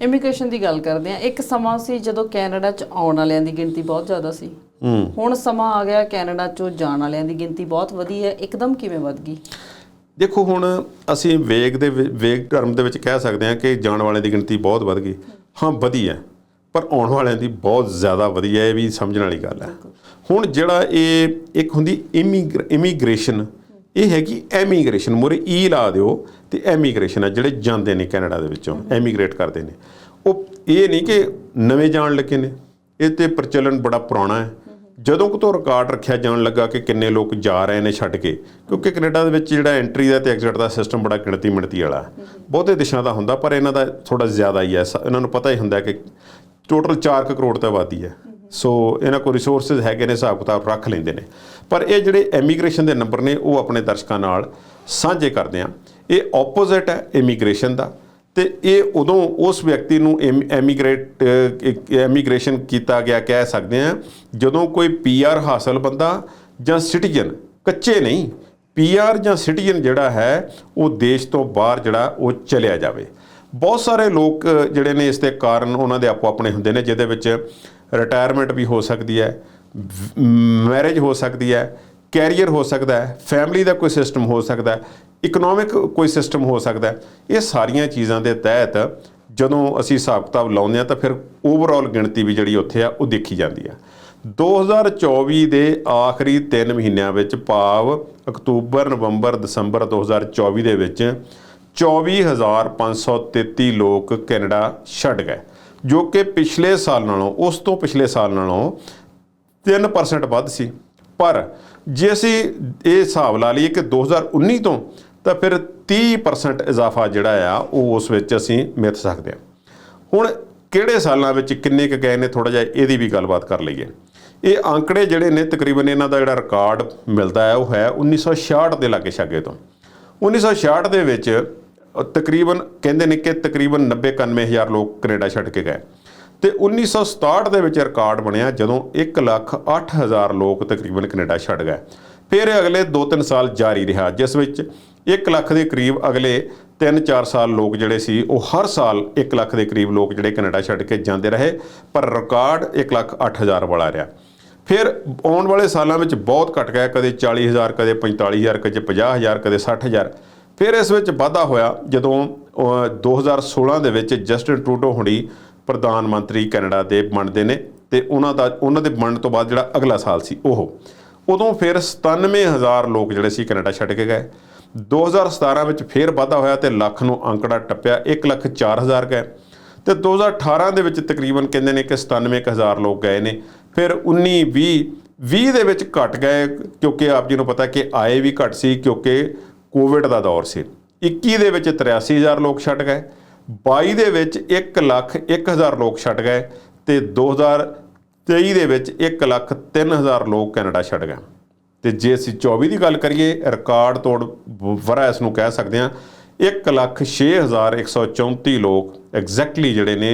Immigration ਦੀ ਗੱਲ ਕਰਦੇ ਆ ਇੱਕ ਸਮਾਂ ਸੀ ਜਦੋਂ ਕੈਨੇਡਾ ਚ ਆਉਣ ਵਾਲਿਆਂ ਦੀ ਗਿਣਤੀ ਬਹੁਤ ਜ਼ਿਆਦਾ ਸੀ। ਹੁਣ ਸਮਾਂ ਆ ਗਿਆ ਕੈਨੇਡਾ ਚੋਂ ਜਾਣ ਵਾਲਿਆਂ ਦੀ ਗਿਣਤੀ ਬਹੁਤ ਵਧੀ ਹੈ। ਇੱਕਦਮ ਕਿਵੇਂ ਵੱਧ ਗਈ? ਦੇਖੋ ਹੁਣ ਅਸੀਂ ਵੇਗ ਦੇ ਵੇਗ ਟਰਮ ਦੇ ਵਿੱਚ ਕਹਿ ਸਕਦੇ ਹਾਂ ਕਿ ਜਾਣ ਵਾਲਿਆਂ ਦੀ ਗਿਣਤੀ ਬਹੁਤ ਵੱਧ ਗਈ। ਹਾਂ ਵਧੀ ਹੈ। ਪਰ ਆਉਣ ਵਾਲਿਆਂ ਦੀ ਬਹੁਤ ਜ਼ਿਆਦਾ ਵਧੀ ਹੈ ਇਹ ਵੀ ਸਮਝਣ ਵਾਲੀ ਗੱਲ ਹੈ। ਹੁਣ ਜਿਹੜਾ ਇਹ ਇੱਕ ਹੁੰਦੀ ਇਮੀਗ੍ਰੇਸ਼ਨ ਇਹ ਹੈਗੀ ਐਮੀਗ੍ਰੇਸ਼ਨ। ਮੋਰੇ ਈ ਲਾ ਦਿਓ ਤੇ ਐਮੀਗ੍ਰੇਸ਼ਨ ਹੈ ਜਿਹੜੇ ਜਾਂਦੇ ਨੇ ਕੈਨੇਡਾ ਦੇ ਵਿੱਚੋਂ, ਐਮੀਗ੍ਰੇਟ ਕਰਦੇ ਨੇ। ਉਹ ਇਹ ਨਹੀਂ ਕਿ ਨਵੇਂ ਜਾਣ ਲੱਗੇ ਨੇ, ਇਹ ਤੇ ਪ੍ਰਚਲਨ ਬੜਾ ਪੁਰਾਣਾ ਹੈ। ਜਦੋਂ ਕਿ ਤੋਂ ਰਿਕਾਰਡ ਰੱਖਿਆ ਜਾਣ ਲੱਗਾ ਕਿ ਕਿੰਨੇ ਲੋਕ ਜਾ ਰਹੇ ਨੇ ਛੱਡ ਕੇ, ਕਿਉਂਕਿ ਕੈਨੇਡਾ ਦੇ ਵਿੱਚ ਜਿਹੜਾ ਐਂਟਰੀ ਦਾ ਤੇ ਐਗਜ਼ਿਟ ਦਾ ਸਿਸਟਮ ਬੜਾ ਗਿਣਤੀ ਮਿਣਤੀ ਵਾਲਾ ਬਹੁਤੇ ਦੇਸ਼ਾਂ ਦਾ ਹੁੰਦਾ, ਪਰ ਇਹਨਾਂ ਦਾ ਥੋੜਾ ਜ਼ਿਆਦਾ ਹੀ ਹੈ। ਸ- ਇਹਨਾਂ ਨੂੰ ਪਤਾ ਹੀ ਹੁੰਦਾ ਕਿ ਟੋਟਲ 4 ਕਰੋੜ ਤਾਂ ਆਬਾਦੀ ਹੈ। ਸੋ ਇਹਨਾਂ ਕੋਲ ਰਿਸੋਰਸਸ ਹੈਗੇ ਨੇ, ਹਿਸਾਬ ਕਿਤਾਬ ਰੱਖ ਲੈਂਦੇ ਨੇ। ਪਰ ਇਹ ਜਿਹੜੇ ਐਮੀਗ੍ਰੇਸ਼ਨ ਦੇ ਨੰਬਰ ਨੇ, ਉਹ ਆਪਣੇ ਦਰਸ਼ਕਾਂ ਨਾਲ ਸਾਂਝੇ ਕਰਦੇ ਆ। ਇਹ ਆਪੋਜ਼ਿਟ ਹੈ ਇਮੀਗ੍ਰੇਸ਼ਨ ਦਾ। ਤੇ ਇਹ ਉਦੋਂ ਉਸ ਵਿਅਕਤੀ ਨੂੰ ਐਮੀਗ੍ਰੇਟ ਐਮੀਗ੍ਰੇਸ਼ਨ ਕੀਤਾ ਗਿਆ, ਕਹਿ ਸਕਦੇ ਆ, ਜਦੋਂ ਕੋਈ ਪੀਆਰ ਹਾਸਲ ਬੰਦਾ ਜਾਂ ਸਿਟੀਜ਼ਨ ਕੱਚੇ ਨਹੀਂ ਪੀਆਰ ਜਾਂ ਸਿਟੀਜ਼ਨ ਜਿਹੜਾ ਹੈ, ਉਹ ਦੇਸ਼ ਤੋਂ ਬਾਹਰ ਜਿਹੜਾ, ਉਹ ਚਲਿਆ ਜਾਵੇ। ਬਹੁਤ ਸਾਰੇ ਲੋਕ ਜਿਹੜੇ ਨੇ ਇਸ ਦੇ ਕਾਰਨ ਉਹਨਾਂ ਦੇ ਆਪੋ ਆਪਣੇ ਹੁੰਦੇ ਨੇ, ਜਿਹਦੇ ਵਿੱਚ ਰਿਟਾਇਰਮੈਂਟ ਵੀ ਹੋ ਸਕਦੀ ਹੈ ਮੈਰਿਜ ਹੋ ਸਕਦੀ ਹੈ ਕੈਰੀਅਰ ਹੋ ਸਕਦਾ ਹੈ ਫੈਮਿਲੀ ਦਾ ਕੋਈ ਸਿਸਟਮ ਹੋ ਸਕਦਾ ਹੈ ਇਕਨੋਮਿਕ ਕੋਈ ਸਿਸਟਮ ਹੋ ਸਕਦਾ ਹੈ, ਇਹ ਸਾਰੀਆਂ ਚੀਜ਼ਾਂ ਦੇ ਤਹਿਤ ਜਦੋਂ ਅਸੀਂ ਹਿਸਾਬ ਕਿਤਾਬ ਲਾਉਂਦੇ ਆ ਤਾਂ ਫਿਰ ਓਵਰਆਲ ਗਿਣਤੀ ਵੀ ਜਿਹੜੀ ਉੱਥੇ ਆ, ਉਹ ਦੇਖੀ ਜਾਂਦੀ ਆ। 2024 ਦੇ ਆਖਰੀ 3 ਮਹੀਨਿਆਂ ਵਿੱਚ ਭਾਵ ਅਕਤੂਬਰ, ਨਵੰਬਰ, ਦਸੰਬਰ 2024 ਦੇ ਵਿੱਚ 24533 ਲੋਕ ਕੈਨੇਡਾ ਛੱਡ ਗਏ। ਜੋ ਕਿ ਪਿਛਲੇ ਸਾਲ ਨਾਲੋਂ, ਉਸ ਤੋਂ ਪਿਛਲੇ ਸਾਲ ਨਾਲੋਂ 3% ਵੱਧ ਸੀ। ਪਰ ਜੇ ਅਸੀਂ ਇਹ ਹਿਸਾਬ ਲਾ ਲਈਏ ਕਿ 2019 ਤੋਂ, ਤਾਂ ਫਿਰ 30% ਇਜ਼ਾਫਾ ਜਿਹੜਾ ਆ, ਉਹ ਉਸ ਵਿੱਚ ਅਸੀਂ ਮਿਥ ਸਕਦੇ ਹਾਂ। ਹੁਣ ਕਿਹੜੇ ਸਾਲਾਂ ਵਿੱਚ ਕਿੰਨੇ ਕੁ ਗਏ ਨੇ ਥੋੜਾ ਜਿਹਾ ਇਹਦੀ ਵੀ ਗੱਲਬਾਤ ਕਰ ਲਈਏ। ਇਹ ਅੰਕੜੇ ਜਿਹੜੇ ਨੇ, ਤਕਰੀਬਨ ਇਹਨਾਂ ਦਾ ਜਿਹੜਾ ਰਿਕਾਰਡ ਮਿਲਦਾ ਹੈ, ਉਹ ਹੈ 1966 ਦੇ ਲਾਗੇ ਛਾਗੇ ਤੋਂ 1966 ਦੇ ਵਿੱਚ ਤਕਰੀਬਨ ਕਹਿੰਦੇ ਨੇ ਕਿ ਤਕਰੀਬਨ 90 91000 ਲੋਕ ਕੈਨੇਡਾ ਛੱਡ ਕੇ ਗਏ। ਤੇ 1967 ਦੇ ਵਿੱਚ ਰਿਕਾਰਡ ਬਣਿਆ ਜਦੋਂ 1 ਲੱਖ 8000 ਲੋਕ ਤਕਰੀਬਨ ਕੈਨੇਡਾ ਛੱਡ ਗਏ। ਫਿਰ ਅਗਲੇ 2-3 ਸਾਲ ਜਾਰੀ ਰਿਹਾ, ਜਿਸ ਵਿੱਚ 1 ਲੱਖ ਦੇ ਕਰੀਬ ਅਗਲੇ 3-4 ਸਾਲ ਲੋਕ ਜਿਹੜੇ ਸੀ, ਉਹ ਹਰ ਸਾਲ 1 ਲੱਖ ਦੇ ਕਰੀਬ ਲੋਕ ਜਿਹੜੇ ਕੈਨੇਡਾ ਛੱਡ ਕੇ ਜਾਂਦੇ ਰਹੇ, ਪਰ ਰਿਕਾਰਡ 1 ਲੱਖ 8000 ਵਾਲਾ ਰਿਹਾ। ਫਿਰ ਆਉਣ ਵਾਲੇ ਸਾਲਾਂ ਵਿੱਚ ਬਹੁਤ ਘਟ ਗਿਆ, ਕਦੇ 40000 ਕਦੇ 45000 ਕਦੇ 50000 ਕਦੇ 60000 ਫਿਰ ਇਸ ਵਿੱਚ ਵਾਧਾ ਹੋਇਆ ਜਦੋਂ ਅਹ, 2016 ਦੇ ਵਿੱਚ ਜਸਟਿਨ ਟਰੂਡੋ ਹੁਣੀ ਪ੍ਰਧਾਨ ਮੰਤਰੀ ਕੈਨੇਡਾ ਦੇ ਬਣਦੇ ਨੇ ਤੇ ਉਹਨਾਂ ਦਾ ਉਹਨਾਂ ਦੇ ਬਣਨ ਤੋਂ ਬਾਅਦ ਜਿਹੜਾ ਅਗਲਾ ਸਾਲ ਸੀ ਉਹ। ਉਦੋਂ ਫਿਰ 97000 ਲੋਕ ਜਿਹੜੇ ਸੀ ਕੈਨੇਡਾ ਛੱਡ ਕੇ ਗਏ। 2017 ਵਿੱਚ ਫਿਰ ਵਾਧਾ ਹੋਇਆ ਤੇ ਲੱਖ ਨੂੰ ਅੰਕੜਾ ਟੱਪਿਆ 1 ਲੱਖ 4000 ਗਏ ਤੇ 2018 ਦੇ ਵਿੱਚ ਤਕਰੀਬਨ ਕਹਿੰਦੇ ਨੇ ਕਿ 97000 ਲੋਕ ਗਏ ਨੇ। ਫਿਰ 19 20 20 ਦੇ ਵਿੱਚ ਘਟ ਗਏ ਕਿਉਂਕਿ ਆਪ ਜੀ ਨੂੰ ਪਤਾ ਕਿ ਆਏ ਵੀ ਘਟ ਸੀ ਕਿਉਂਕਿ ਕੋਵਿਡ ਦਾ ਦੌਰ ਸੀ। 21 ਦੇ ਵਿੱਚ 83000 ਲੋਕ ਛੱਡ ਗਏ 22 ਦੇ ਵਿੱਚ 1 ਲੱਖ 1000 ਲੋਕ ਛੱਡ ਗਏ ਤੇ 2023 ਦੇ ਵਿੱਚ 1 ਲੱਖ 3000 ਲੋਕ ਕੈਨੇਡਾ ਛੱਡ ਗਏ। ਤੇ ਜੇ ਅਸੀਂ 24 ਦੀ ਗੱਲ ਕਰੀਏ, ਰਿਕਾਰਡ ਤੋੜ ਵਰਾ ਇਸ ਨੂੰ ਕਹਿ ਸਕਦੇ ਹਾਂ 1 ਲੱਖ 6134 ਲੋਕ ਐਗਜ਼ੈਕਟਲੀ ਜਿਹੜੇ ਨੇ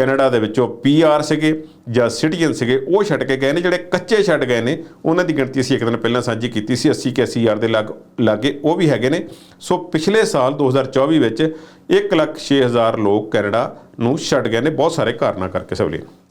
ਕੈਨੇਡਾ ਦੇ ਵਿੱਚੋਂ ਪੀਆਰ ਸੀਗੇ ਜਾਂ ਸਿਟੀਜ਼ਨ ਸੀਗੇ, ਉਹ ਛੱਡ ਕੇ ਗਏ ਨੇ, ਜਿਹੜੇ ਕੱਚੇ ਛੱਡ ਗਏ ਨੇ, ਉਹਨਾਂ ਦੀ ਗਿਣਤੀ ਅਸੀਂ ਇੱਕ ਦਿਨ ਪਹਿਲਾਂ ਸਾਂਝੀ ਕੀਤੀ ਸੀ 80 ਕੇ 80 ਹਜ਼ਾਰ ਦੇ ਲੱਗ, ਲਾਗੇ ਉਹ ਵੀ ਹੈਗੇ ਨੇ। ਸੋ ਪਿਛਲੇ ਸਾਲ 2024 ਵਿੱਚ 1 ਲੱਖ 6000 ਲੋਕ ਕੈਨੇਡਾ ਨੂੰ ਛੱਡ ਗਏ ਨੇ, ਬਹੁਤ ਸਾਰੇ ਕਾਰਨਾਂ ਕਰਕੇ ਸਵਲੀ।